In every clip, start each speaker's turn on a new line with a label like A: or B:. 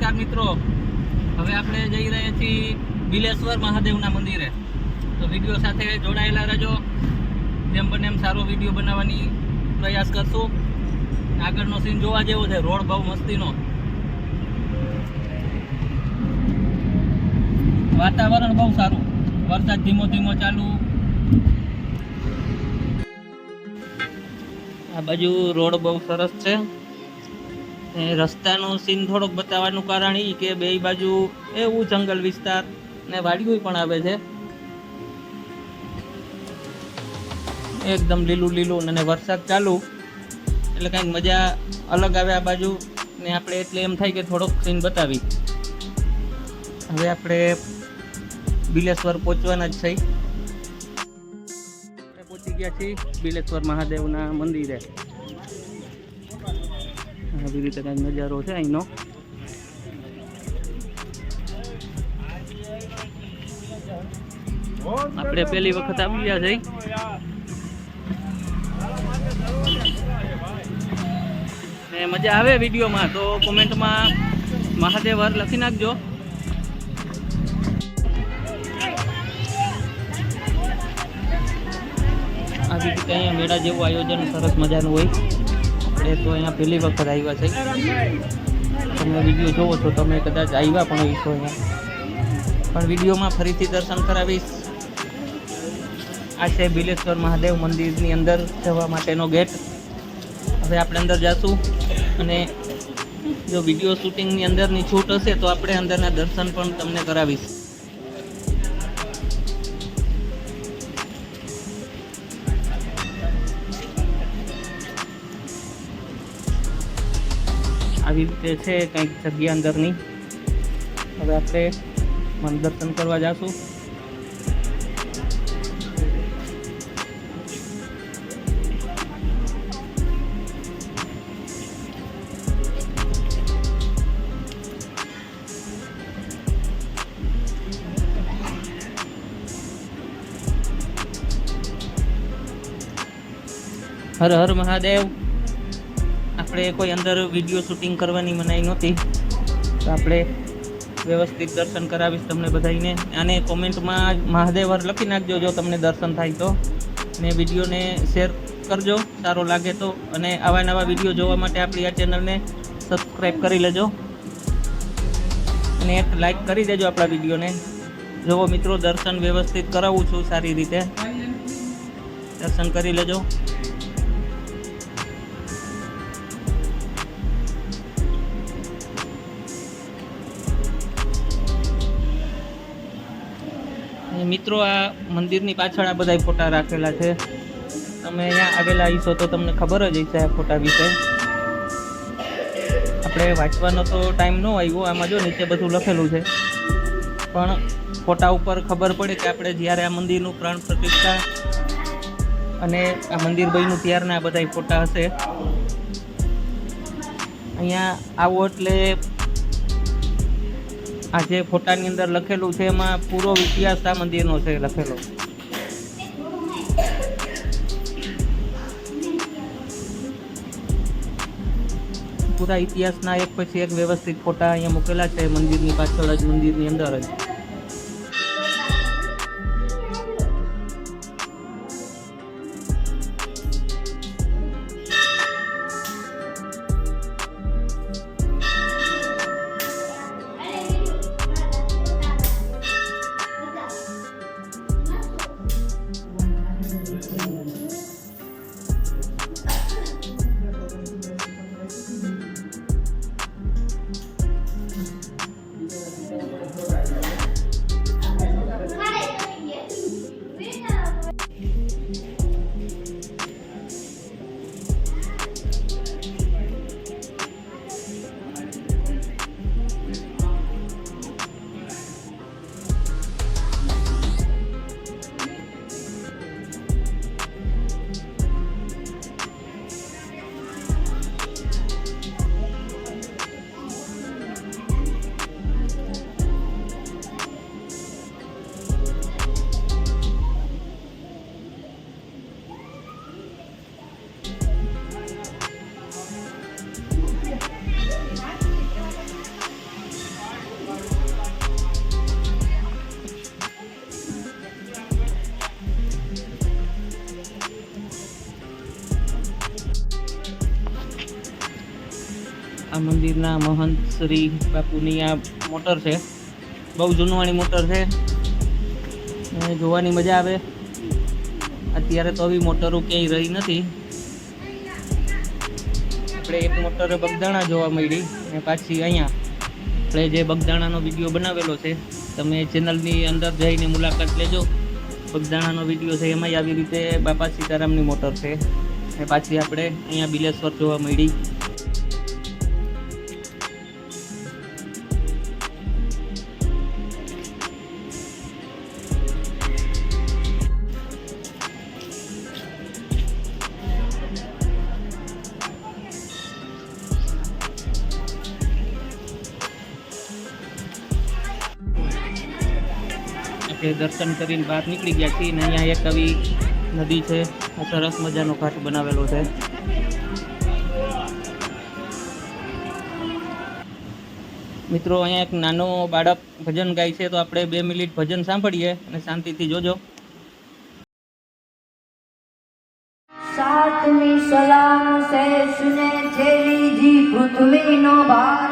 A: નમસ્કાર મિત્રો. હવે આપણે જઈ રહ્યા છીએ બિલેશ્વર મહાદેવના મંદિરે. તો વીડિયો સાથે જોડાયેલા રહેજો. જેમ બને એમ સારો વીડિયો બનાવવાની પ્રયાસ કરશું. આગળનો સીન જોવા જેવો છે. રોડ બહુ મસ્તીનો. વાતાવરણ બહુ સારું. વરસાદ ધીમો ધીમો ચાલુ. આ બાજુ રોડ બહુ સરસ છે. રસ્તાનું સીન થોડોક બતાવવાનું કારણ એ કે બે બાજુ એવું જંગલ વિસ્તાર ને વાડીઓ પણ આવે છે. એકદમ લીલું લીલું અને વરસાદ ચાલુ. એટલે કંઈક મજા અલગ આવે આ બાજુ ને આપણે એટલે એમ થાય કે થોડોક સીન બતાવી. હવે આપણે બિલેશ્વર પહોંચવાના જ થઈ પહોંચી ગયા છીએ બિલેશ્વર મહાદેવના મંદિરે. આવી રીતે કંઈક નજારો છે અહીંનો. આપણે પહેલી વખત આવી ગયા છે. ને મજા આવે વિડીયોમાં, તો કોમેન્ટમાં મહાદેવ હર લખી નાખજો. આવી રીતે અહીંયા મેળા જેવું આયોજન સરસ મજાનું હોય. આપણે તો અહીંયા પહેલી વખત આવ્યા છે. તમે વીડિયો જોવો છો તમે કદાચ આવ્યા પણ હોઈશો અહીંયા. પણ વિડીયોમાં ફરીથી દર્શન કરાવીશ. આ છે બિલેશ્વર મહાદેવ મંદિરની અંદર જવા માટેનો ગેટ હવે આપણે અંદર જઈશું અને જો વીડિયો શૂટિંગની અંદરની છૂટ હશે તો આપણે અંદરના દર્શન પણ તમને કરાવીશ. આવી રીતે છે, કંઈક જગ્યા અંદરની. હવે આપણે મન દર્શન કરવા જાશું. હર હર મહાદેવ. આપણે કોઈ અંદર વીડિયો શૂટિંગ કરવાની મનાઈ નહોતી. તો આપણે વ્યવસ્થિત દર્શન કરાવીશ તમને બધાને અને કોમેન્ટમાં મહાદેવ હર લખી નાખજો જો તમને દર્શન થાય તો. ને વિડીયોને શેર કરજો, સારો લાગે તો. અને આવા નવા વીડિયો જોવા માટે આપણી આ ચેનલને સબસ્ક્રાઈબ કરી લેજો. અને એક લાઈક કરી દેજો આપણા વિડીયોને જોવો મિત્રો, દર્શન વ્યવસ્થિત કરાવું છું સારી રીતે. દર્શન કરી લેજો. મિત્રો, આ મંદિરની પાછળ આ બધા ફોટા રાખેલા છે. તમે અહીંયા આવેલા હશો તો તમને ખબર જ હશે આ ફોટા વિશે. આપણે વાંચવાનો તો ટાઈમ ન આવ્યો, આમાં જો નીચે બધું લખેલું છે. પણ ફોટા ઉપર ખબર પડે કે આપણે જ્યારે આ મંદિરનું પ્રાણ પ્રતિષ્ઠા અને આ મંદિર બન્યું ત્યારના આ બધા ફોટા હશે. અહીંયા આવો એટલે આ જે ફોટાની અંદર લખેલું છે, એમાં પૂરો ઇતિહાસ આ મંદિરનો છે લખેલો. પૂરા ઇતિહાસના એક પછી એક વ્યવસ્થિત ફોટા અહીંયા મૂકેલા છે, મંદિરની પાછળ જ, મંદિરની અંદર જ. આ મંદિરના મહંત શ્રી બાપુની આ મોટર છે. બહુ જૂનવાણી મોટર છે. જોવાની મજા આવે. અત્યારે તો આવી મોટરો ક્યાંય રહી નથી. આપણે એક મોટર બગદાણા જોવા મળી અને પાછી અહીંયા આપણે જે બગદાણાનો વીડિયો બનાવેલો છે, તમે ચેનલની અંદર જઈને મુલાકાત લેજો. બગદાણાનો વીડિયો છે, એમાંય આવી રીતે બાપા સીતારામની મોટર છે. અને પાછી આપણે અહીંયા બિલેશ્વર જોવા મળી. આપણે દર્શન કરીને બહાર નીકળી ગયા છીએ અને અહીંયા એક આવી નદી છે. આ સરસ મજાનો ઘાટ બનાવેલો છે. મિત્રો, અહીંયા એક નાનો બાળક ભજન ગાય છે, તો આપણે બે મિનિટ ભજન સાંભળીએ અને શાંતિથી જોજો.
B: સાતમી સલામ સે સુને છેલી જી પૃથ્વીનો ભાર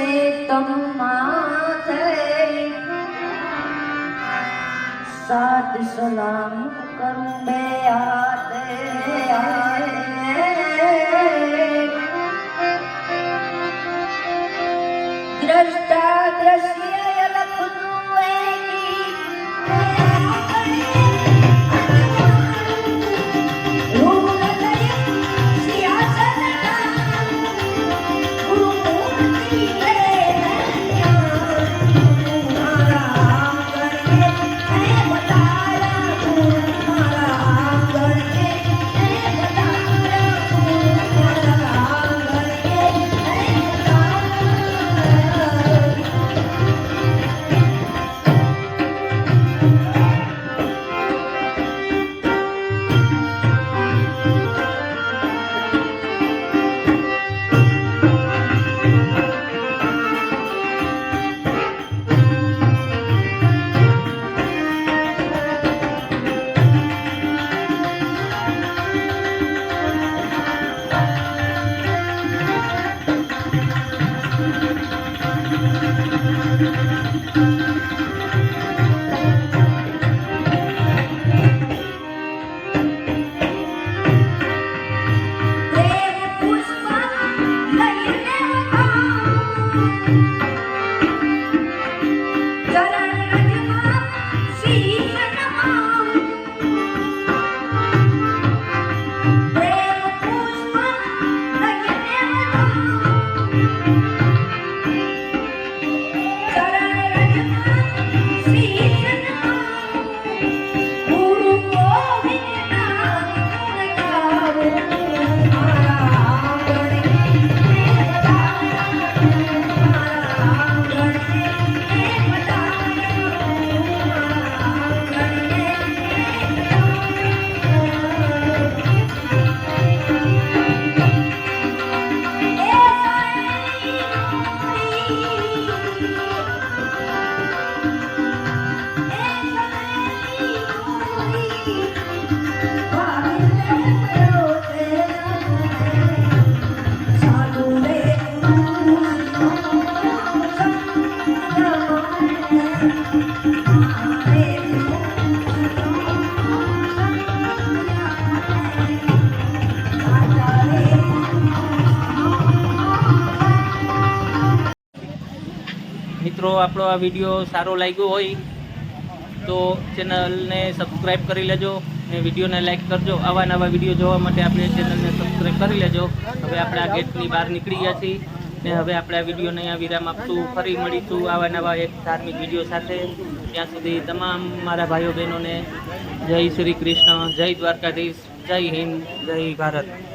B: વસે તમ માથે સાત સલામ કરું બે હાથે
A: આપણો આ વીડિયો સારો લાગ્યો હોય તો ચેનલને સબસ્ક્રાઈબ કરી લેજો ને વિડીયોને લાઈક કરજો. આવા નવા વીડિયો જોવા માટે આપણે ચેનલને સબસ્ક્રાઈબ કરી લેજો. હવે આપણે આ ગેટની બહાર નીકળી ગયા છીએ ને હવે આપણે આ વિડીયોને અહીંયા વિરામ આપશું. ફરી મળીશું આવા નવા એક ધાર્મિક વીડિયો સાથે. ત્યાં સુધી તમામ મારા ભાઈઓ બહેનોને જય શ્રી કૃષ્ણ, જય દ્વારકાધીશ, જય હિન્દ, જય ભારત.